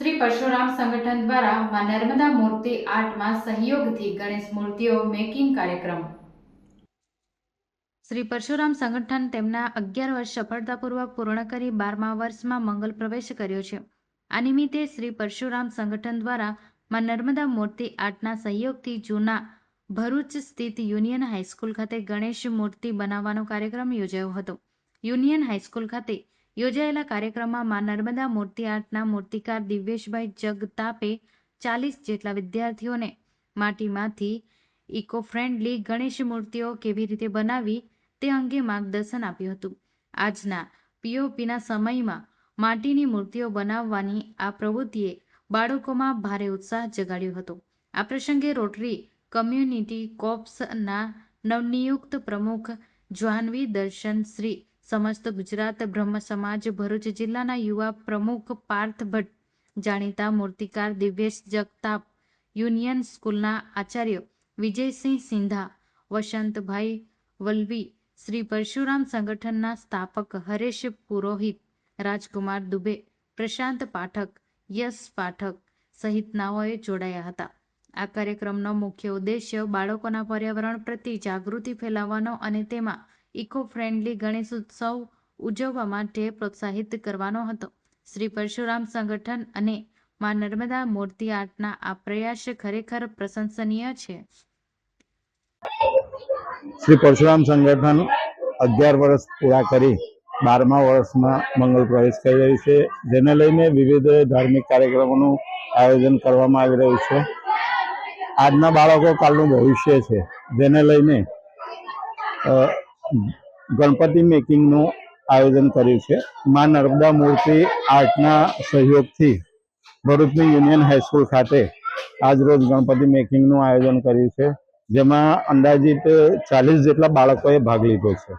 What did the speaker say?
શ્રી પરશુરામ સંગઠન દ્વારા માં નર્મદા મૂર્તિ આર્ટમાં સહયોગથી ગણેશ મૂર્તિઓ મેકિંગ કાર્યક્રમ. શ્રી પરશુરામ સંગઠન તેમના અગિયાર વર્ષ સફળતાપૂર્વક પૂર્ણ કરી બારમા વર્ષમાં મંગલ પ્રવેશ કર્યો છે. આ નિમિત્તે શ્રી પરશુરામ સંગઠન દ્વારા માં નર્મદા મૂર્તિ આર્ટના સહયોગથી જૂના ભરૂચ સ્થિત યુનિયન હાઈસ્કૂલ ખાતે ગણેશ મૂર્તિ બનાવવાનો કાર્યક્રમ યોજાયો હતો. યુનિયન હાઈસ્કૂલ ખાતે યોજાયેલા કાર્યક્રમમાં નર્મદા મૂર્તિ આર્ટના મૂર્તિકાર દિવ્યેશભાઈ જગતાપે ચાલીસ જેટલા વિદ્યાર્થીઓને માટીમાંથી ઇકો ફ્રેન્ડલી ગણેશ મૂર્તિઓ કેવી રીતે બનાવી તે અંગે માર્ગદર્શન આપ્યું હતું. આજના પીઓપીના સમયમાં માટીની મૂર્તિઓ બનાવવાની આ પ્રવૃત્તિએ બાળકોમાં ભારે ઉત્સાહ જગાડ્યો હતો. આ પ્રસંગે રોટરી કમ્યુનિટી કોપ્સના નવનિયુક્ત પ્રમુખ જ્વાનવી દર્શન શ્રી સમસ્ત ગુજરાત બ્રહ્મ સમાજ ભરૂચ જિલ્લાના યુવા પ્રમુખ પાર્થ ભટ્ટ, જાણીતા મૂર્તિકાર દિવ્યેશ જગતાપ, યુનિયન સ્કૂલના આચાર્ય વિજયસિંહ સિંધા, વસંતભાઈ વલ્વી, શ્રી પરશુરામ સંગઠનના સ્થાપક હરેશ પુરોહિત, રાજકુમાર દુબે, પ્રશાંત પાઠક, યશ પાઠક સહિતનાઓએ જોડાયા હતા. આ કાર્યક્રમનો મુખ્ય ઉદ્દેશ્ય બાળકોના પર્યાવરણ પ્રત્યે જાગૃતિ ફેલાવવાનો અને તેમાં ઇકો ફ્રેન્ડલી ગણેશ ઉત્સવ ઉજવવા માટે પ્રોત્સાહિત કરવાનો હતો. શ્રી પરશુરામ સંગઠન અને માં નર્મદા મૂર્તિ આર્ટના આ પ્રયાસ ખરેખર પ્રશંસનીય છે. શ્રી પરશુરામ સંગઠન અગિયાર વર્ષ પૂરા કરી બારમા વર્ષમાં મંગલ પ્રવેશ કરી રહ્યું છે. જેને લઈને વિવિધ ધાર્મિક કાર્યક્રમોનું આયોજન કરવામાં આવી રહ્યું છે. આજના બાળકો કાલનું ભવિષ્ય છે. જેને લઈને ગણપતિ મેકિંગનું આયોજન કર્યું છે. મા નર્મદા મૂર્તિ આર્ટના સહયોગથી ભરૂચની યુનિયન હાઈસ્કૂલ ખાતે આજરોજ ગણપતિ મેકિંગનું આયોજન કર્યું છે. જેમાં અંદાજિત ચાલીસ જેટલા બાળકોએ ભાગ લીધો છે.